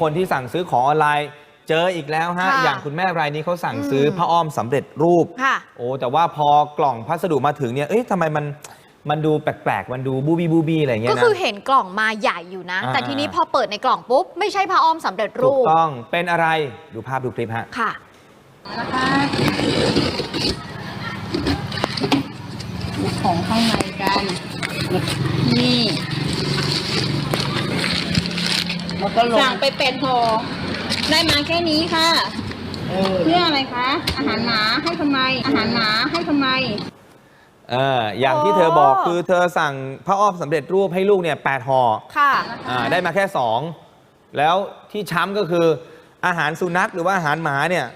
คนที่สั่งซื้อของออนไลน์ เจออีกแล้วฮะ ค่ะอย่างคุณแม่รายนี้เขาสั่งซื้ออมผ้าอ้อมสำเร็จรูป ค่ะโอ้แต่ว่าพอกล่องพัสดุมาถึงเนี่ย เอ้ยทำไมมันมันดูแปลกๆ มันดูบูบี้บูบี้อะไรอย่างเงี้ก็ยนะ คือเห็นกล่องมาใหญ่อยู่นะ อ่า แต่ทีนี้พอเปิดในกล่องปุ๊บ ไม่ใช่ผ้าอ้อมสำเร็จถูรูกป ต้องเป็นอะไรดูภาพดูคลิปฮะ ค่ะดูของข้างในกัน นี่ แล้วก็ลงสั่งไปเป็ดห่อได้มาแค่นี้ค่ะ เออเพื่ออะไรคะ อาหารหมาให้ทำไม อาหารหมาให้ทำไม เอออย่างที่โอ้เธอบอกคือเธอสั่งผ้าอ้อมสำเร็จรูปให้ลูกเนี่ยแปดห่อค่ะ อ่าได้มาแค่2แล้วที่ช้ำก็คืออาหารสุนัขหรือว่าอาหารหมาเนี่ย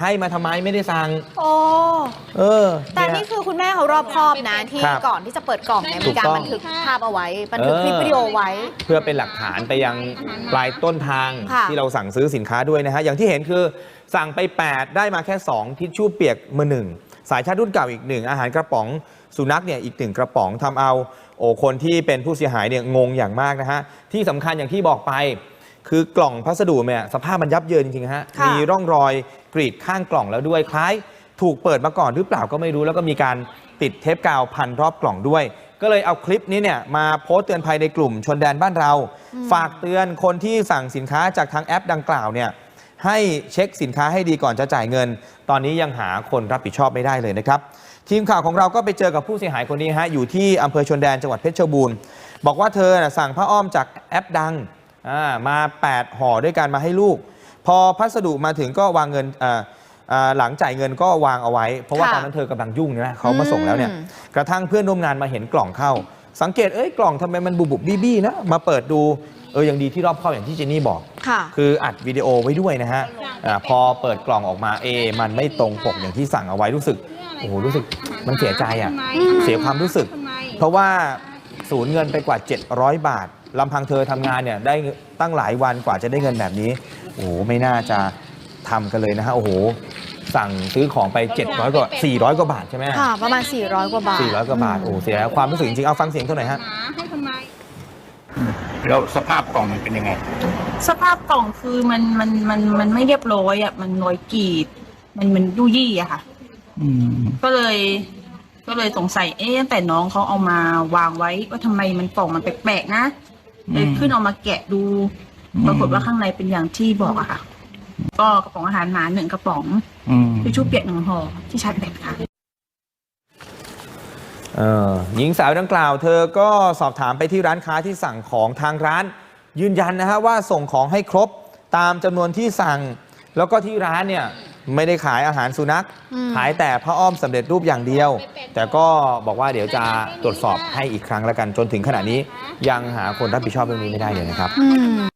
ให้มาทำไมไม่ได้สั่งโอ้เออแต่เยนี่คือคุณแม่เขารอบคอบนะ ที่ครับก่อนที่จะเปิดกล่องเนี่ยถูมีกการต้องบันทึกภาพเอาไว้ บันทึกคลิปวิดีโอไว้ เพื่อเป็นหลักฐานไปยังปลายต้นทางค่ะ ที่เราสั่งซื้อสินค้าด้วยนะฮะ อย่างที่เห็นคือสั่งไป 8 ได้มาแค่ 2 ทิชชู่เปียกมือหนึ่ง สายชาร์จรุ่นเก่าอีกหนึ่ง อาหารกระป๋องสุนัขเนี่ยอีกหนึ่งกระป๋องทำเอา โอ้คนที่เป็นผู้เสียหายเนี่ยงงอย่างมากนะฮะ ที่สำคัญอย่างที่บอกไป คือกล่องพัสดุเนี่ยสภาพมันยับเยินจริงๆฮะ ค่ะ มีร่องรอยกรีดข้างกล่องแล้วด้วยคล้าย ถูกเปิดมาก่อนหรือเปล่าก็ไม่รู้ แล้วก็มีการติดเทปกาวพันรอบกล่องด้วย ก็เลยเอาคลิปนี้เนี่ยมาโพสต์เตือนภัยในกลุ่มชนแดนบ้านเรา ฝากเตือนคนที่สั่งสินค้าจากทางแอปดังกล่าวเนี่ยให้เช็คสินค้าให้ดีก่อนจะจ่ายเงิน ตอนนี้ยังหาคนรับผิดชอบไม่ได้เลยนะครับ ทีมข่าวของเราก็ไปเจอกับผู้เสียหายคนนี้ฮะอยู่ที่อำเภอชนแดนจังหวัดเพชรบูรณ์ บอกว่าเธอน่ะสั่งผ้าอ้อมจากแอปดัง อ่ามา 8 ห่อด้วยกันมาให้ลูก พอพัสดุมาถึงก็วางเงินอ่าอ่าหลังจ่ายเงินก็วางเอาไว้ เพราะว่าค่ะตอนนั้นเธอกำลังยุ่งนะเขามาส่งแล้วเนี่ย อืม กระทั่งเพื่อนร่วมงานมาเห็นกล่องเข้า สังเกตเอ้ยกล่องทำไมมันบุบบุบบี้บี้นะมาเปิดดูเออยังดีที่รอบคอบอย่างที่เจนนี่บอก ค่ะ คืออัดวิดีโอไว้ด้วยนะฮะอาพอเปิดกล่องออกมาเอะมันไม่ตรงปกอย่างที่สั่งเอาไว้รู้สึก โอ้โห รู้สึกมันเสียใจอะ เสียความรู้สึก เพราะว่าสูญเงินไปกว่า 700 บาท ลำพังเธอทำงานเนี่ยได้ตั้งหลายวันกว่าจะได้เงินแบบนี้ โอ้โหไม่น่าจะทำกันเลยนะฮะโอ้โห สั่งซื้อของไป 700กว่า400 กว่าบาทใช่ไหมค่ะ ประมาณ 400 กว่าบาท400 กว่าบาทโอ้โหเสียความรู้สึกจริงๆเอาฟังเสียงเท่าไหร่อยฮะหมาให้ทำไม แล้วสภาพกล่องมันเป็นยังไง สภาพกล่องคือมันมันมันมันไม่เรียบร้อยอะมันรอยกรีด มันมันยุ่ยี่อะค่ะ อืม ก็เลย ก็เลยสงสัยเอ๊ะแต่น้องเขาเอามาวางไว้ว่าทำไมมันกล่องมันแปลกๆนะ เลยขึ้นเอามาแกะดู ปรากฏว่าข้างในเป็นอย่างที่บอกอะค่ะ ก็กระป๋องอาหารหมาหนึ่งกระป๋องอืมทิชชู่เปียกหนึ่งห่อที่ชาร์จแบตค่ะเออหญิงสาวดังกล่าว เธอก็สอบถามไปที่ร้านค้าที่สั่งของทางร้าน ยืนยันนะฮะว่าส่งของให้ครบตามจำนวนที่สั่ง แล้วก็ที่ร้านเนี่ย ไม่ได้ขายอาหารสุนัข อืม ขายแต่ผ้าอ้อมสำเร็จรูปอย่างเดียว แต่ก็บอกว่าเดี๋ยวจะตรวจสอบให้อีกครั้งแล้วกันจนถึงขณะนี้ ยังหาคนรับผิดชอบเรื่องนี้ไม่ได้เลยนะครับ อืม